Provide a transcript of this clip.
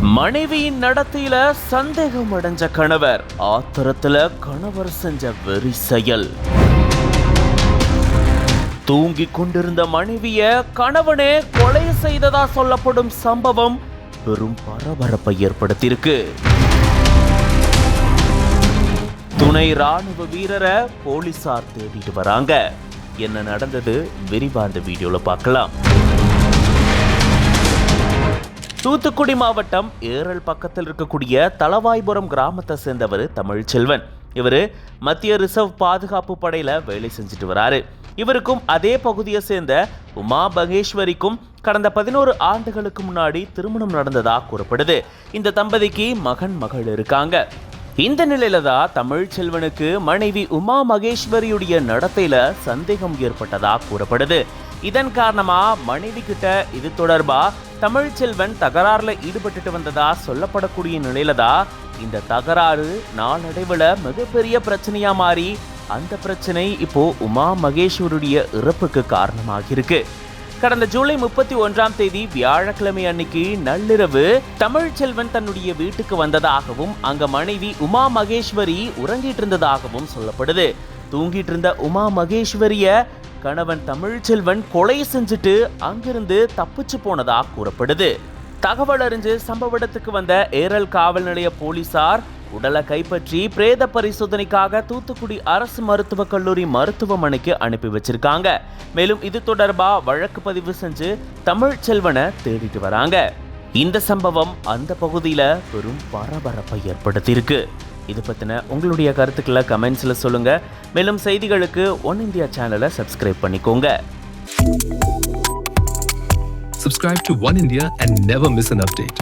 மனைவியின் நடத்தையில சந்தேகம் அடைஞ்ச கணவர். ஆத்திரத்துல கணவர் செஞ்ச வெறி செயல். தூங்கிக் கொண்டிருந்த மனைவிய கணவனே கொலை செய்ததா சொல்லப்படும் சம்பவம் பெரும் பரபரப்பை ஏற்படுத்தியிருக்கு. துணை ராணுவ வீரரை போலீசார் தேடிட்டு வராங்க. என்ன நடந்தது? விரிவா வீடியோல பார்க்கலாம். தூத்துக்குடி மாவட்டம் ஏரல் பக்கத்தில் இருக்கக்கூடிய தளவாய்புரம் கிராமத்தை சேர்ந்தவர் தமிழ்ச்செல்வன். இவர் மத்திய ரிசர்வ் பாதுகாப்பு படையில் வேலை செஞ்சுட்டு வராரு. இவருக்கும் அதே பகுதியை சேர்ந்த உமா மகேஸ்வரிக்கும் கடந்த பதினோரு ஆண்டுகளுக்கு முன்னாடி திருமணம் நடந்ததாக கூறப்படுது. இந்த தம்பதிக்கு மகன் மகள் இருக்காங்க. இந்த நிலையில தான் தமிழ்ச்செல்வனுக்கு மனைவி உமா மகேஸ்வரியுடைய நடத்தையில சந்தேகம் ஏற்பட்டதாக கூறப்படுது. இதன் காரணமா மனைவி கிட்ட இது தொடர்பா தமிழ்ச்செல்வன் தகராறுல ஈடுபட்டுட்டு வந்ததா சொல்லப்படக்கூடிய நிலையில தான் இந்த தகராறு நாளடைவுல மிகப்பெரிய பிரச்சனையா மாறி அந்த பிரச்சனை இப்போ உமா மகேஸ்வருடைய இறப்புக்கு காரணமாகியிருக்கு. கடந்த ஜூலை முப்பத்தி ஒன்றாம் தேதி வியாழக்கிழமை அன்னைக்கு நள்ளிரவு தமிழ்ச்செல்வன் தன்னுடைய வீட்டுக்கு வந்ததாகவும் அங்க மனைவி உமா மகேஸ்வரி உறங்கிட்டு இருந்ததாகவும் சொல்லப்படுது. தூங்கிட்டு இருந்த உமா மகேஸ்வரிய கணவன் தமிழ்ச்செல்வன் கொலை செஞ்சுட்டு அங்கிருந்து தப்பிச்சு போனதா கூறப்படுது. தகவல் அறிஞ்சு சம்பவ இடத்துக்கு வந்த ஏரல் காவல் நிலைய போலீசார் உடலை கைப்பற்றி பிரேத பரிசோதனைக்காக தூத்துக்குடி அரசு மருத்துவக் கல்லூரி மருத்துவமனைக்கு அனுப்பி வச்சிருக்காங்க. மேலும் இது தொடர்பா வழக்கு பதிவு செஞ்சு தமிழ் செல்வனை தேடிட்டு வராங்க. இந்த சம்பவம் அந்த பகுதியில பெரும் பரபரப்பை ஏற்படுத்தியிருக்கு. இது பத்தின உங்களுடைய கருத்துக்களை கமெண்ட்ஸ்ல சொல்லுங்க மேலும் செய்திகளுக்கு ஒன் இந்தியா சேனலை சப்ஸ்கிரைப் பண்ணிக்கோங்க Subscribe to One India and never miss an update.